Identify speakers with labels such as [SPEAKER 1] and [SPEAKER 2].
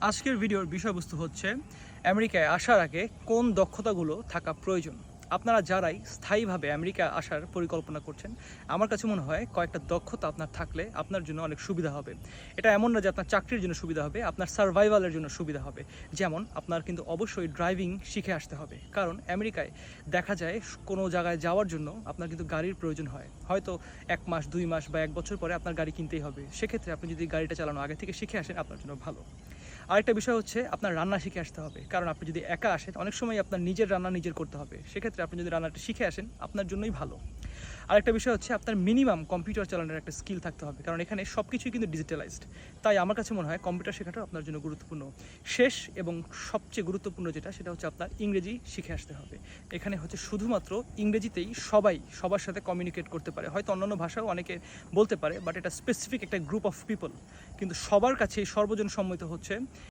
[SPEAKER 1] আজকের ভিডিওর বিষয়বস্তু হচ্ছে, আমেরিকায় আসার আগে কোন দক্ষতাগুলো থাকা প্রয়োজন। আপনারা যারাই স্থায়ীভাবে আমেরিকা আসার পরিকল্পনা করছেন, আমার কাছে মনে হয় কয়েকটা দক্ষতা আপনার থাকলে আপনার জন্য অনেক সুবিধা হবে। এটা এমন না যে আপনার চাকরির জন্য সুবিধা হবে, আপনার সার্ভাইভালের জন্য সুবিধা হবে। যেমন, আপনার কিন্তু অবশ্যই ড্রাইভিং শিখে আসতে হবে। কারণ, আমেরিকায় দেখা যায় কোনো জায়গায় যাওয়ার জন্য আপনার কিন্তু গাড়ির প্রয়োজন হয়। হয়তো এক মাস, দুই মাস বা এক বছর পরে আপনার গাড়ি কিনতেই হবে। সেক্ষেত্রে আপনি যদি গাড়িটা চালানো আগে থেকে শিখে আসেন, আপনার জন্য ভালো। আরেকটা বিষয় হচ্ছে আপনার রান্না শিখে আসতে হবে। কারণ আপনি যদি একা আসেন, অনেক সময় আপনার নিজের রান্না নিজের করতে হবে। সেক্ষেত্রে আপনি যদি রান্নাটা শিখে আসেন, আপনার জন্যই ভালো। আরেকটা বিষয় হচ্ছে আপনার মিনিমাম কম্পিউটার চালানোর একটা স্কিল থাকতে হবে। কারণ এখানে সব কিছুই কিন্তু ডিজিটালাইজড তাই আমার কাছে মনে হয় কম্পিউটার শেখাটাও আপনার জন্য গুরুত্বপূর্ণ। শেষ এবং সবচেয়ে গুরুত্বপূর্ণ যেটা, সেটা হচ্ছে আপনার ইংরেজি শিখে আসতে হবে। এখানে হচ্ছে শুধুমাত্র ইংরেজিতেই সবাই সবার সাথে কমিউনিকেট করতে পারে। হয়তো অন্যান্য ভাষাও অনেকে বলতে পারে বাট এটা স্পেসিফিক একটা গ্রুপ অফ পিপল কিন্তু সবার কাছে সর্বজন সম্মত হচ্ছে